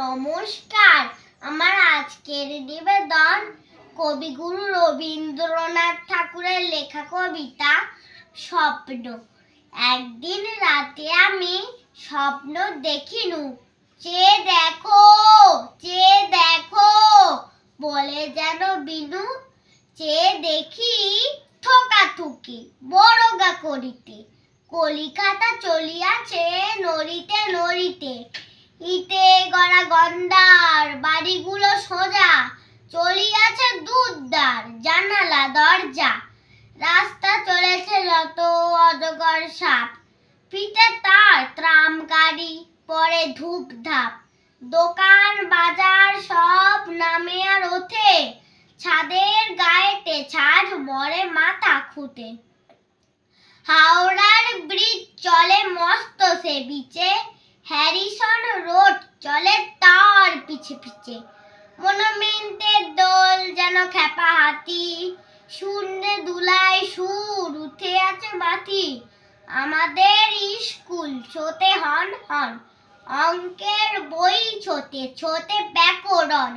নমস্কার। আমার আজকের নিবেদন কবিগুরু রবীন্দ্রনাথ ঠাকুরের লেখা কবিতা স্বপ্ন। একদিন রাতে আমি স্বপ্ন দেখিনু। চেয়ে দেখো চেয়ে দেখো, বলে যেন বিনু। চেয়ে দেখি ঠোকাঠুকি বড়গা করিতে কলিকাতা চলিয়াছে নড়িতে নড়িতে। গন্ডার, বাড়িগুলো সোজা। চলিয়াছে দুধদার, জানালা, দরজা। রাস্তা চলেছে যত অজগর সাপ। পিঠে তার ট্রাম গাড়ি, পরে ধূপ ধাপ দোকান, বাজার সব নামে আর ওঠে। ছাদের গায়েতে ছাদ, মরে মাথা খুঁটে। হাওড়ার ব্রিজ চলে মস্ত সে বিচে। হ্যারিসন রোড চলে তার পিছে পিছে। মনুমেন্টের দোল যেন খেপা হাতি, শূন্যে দুলায় সুর, উঠে আছে মাটি আমাদের স্কুল ছোতে হন হন, অঙ্কের বই ছোতে ছোতে ব্যাকরণ।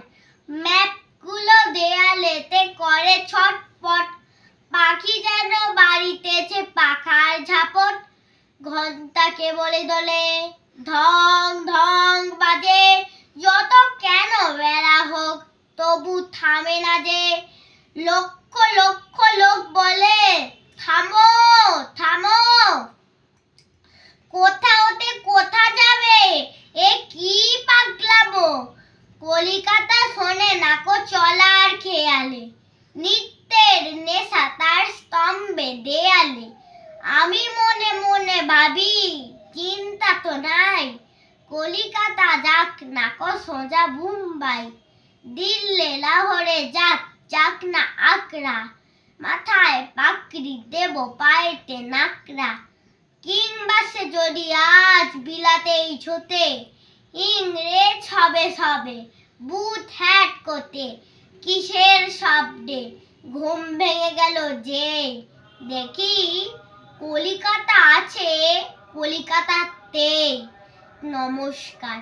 ম্যাপগুলো দেয়ালেতে করে ছটপট, পাখি যেন বাড়িতেছে পাখার ঝাপট। ঘণ্টা কে বলে দোলে ঢং ধং বাজে, যত কেন বেলা হোক, তবু থামে না যে। লক্ষ লক্ষ লোক বলে, থামো থামো। কোথা হতে কোথা যাবে? এ কি পাগলামো? কলিকাতা শোনে নাকো চলার খেয়ালে। নিত্যের নেশা তার স্তম্ভে দেয়ালে। আমি মনে মনে ভাবি চিন্তা তো নাই। কলিকাতা যাক নাকো সোজা মুম্বাই। দিল্লে, লাহোরে যাক যাক না আকরা মাথায় পাকড়ি দেব, পায়েতে নাকরা কিংবা সে যদি আজ বিলাতেই ছোতে, ইংরেজ হবে সবে। বুথ হ্যাট কোতে কিসের শব্দে? ঘুম ভেঙে গেল যে। দেখি কলিকাতা আছে কলিকাতাতে। নমস্কার।